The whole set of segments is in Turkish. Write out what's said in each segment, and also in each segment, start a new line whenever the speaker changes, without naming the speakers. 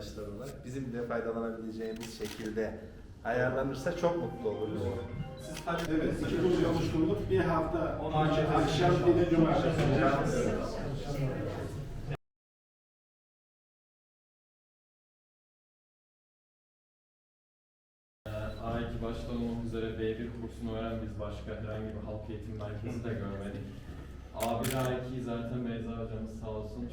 arkadaşlar olarak bizim de faydalanabileceğimiz şekilde ayarlanırsa çok mutlu oluruz. Siz tabii
Evet, iki grup oluşturulduk. Bir hafta akşam bir de cumartesi.
A2 başta olmak üzere B1 kursunu veren biz başka herhangi bir halk eğitim merkezi de görmedik. A1 A2'yi zaten Beyza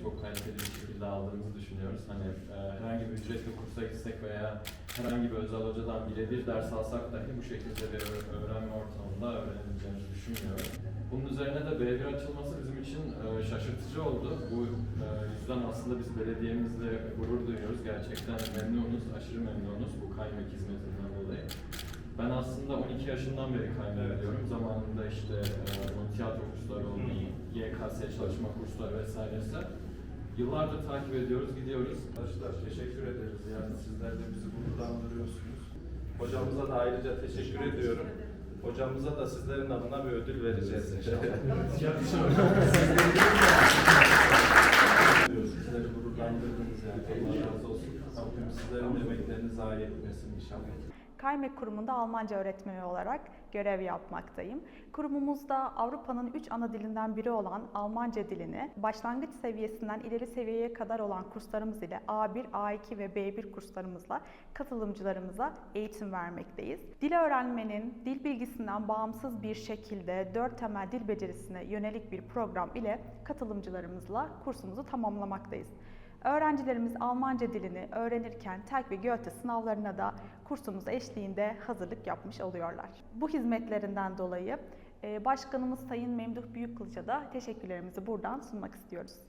çok kaliteli bir şekilde aldığımızı düşünüyoruz. Hani e, herhangi bir ücretli kursa gitsek veya herhangi bir özel hocadan birebir ders alsak dahi bu şekilde bir öğ- öğrenme ortamında öğrenebileceğimizi düşünmüyorum. Bunun üzerine de B1 açılması bizim için e, şaşırtıcı oldu. Bu e, yüzden aslında biz belediyemizle gurur duyuyoruz. Gerçekten memnunuz, aşırı memnunuz bu kaymak hizmetinden dolayı. Ben aslında 12 yaşından beri kaymak ediyorum. Zamanında işte e, tiyatro kursları oldu, YKS çalışma kursları vesairesi. Yıllardır takip ediyoruz, gidiyoruz.
Arkadaşlar teşekkür ederiz. Yani sizler de bizi gururlandırıyorsunuz. Hocamıza da ayrıca teşekkür ediyorum. Hocamıza da sizlerin adına bir ödül vereceğiz inşallah. Sizleri gururlandırdınız yani. Allah razı olsun. Rabbim sizlerin emeklerini zayi etmesin inşallah.
Kaymek Kurumu'nda Almanca öğretmeni olarak görev yapmaktayım. Kurumumuzda Avrupa'nın üç ana dilinden biri olan Almanca dilini başlangıç seviyesinden ileri seviyeye kadar olan kurslarımız ile A1, A2 ve B1 kurslarımızla katılımcılarımıza eğitim vermekteyiz. Dil öğrenmenin dil bilgisinden bağımsız bir şekilde dört temel dil becerisine yönelik bir program ile katılımcılarımızla kursumuzu tamamlamaktayız. Öğrencilerimiz Almanca dilini öğrenirken TELK ve GÖTE sınavlarına da kursumuz eşliğinde hazırlık yapmış oluyorlar. Bu hizmetlerinden dolayı e, Başkanımız Sayın Memduh Büyükkılıç'a da teşekkürlerimizi buradan sunmak istiyoruz.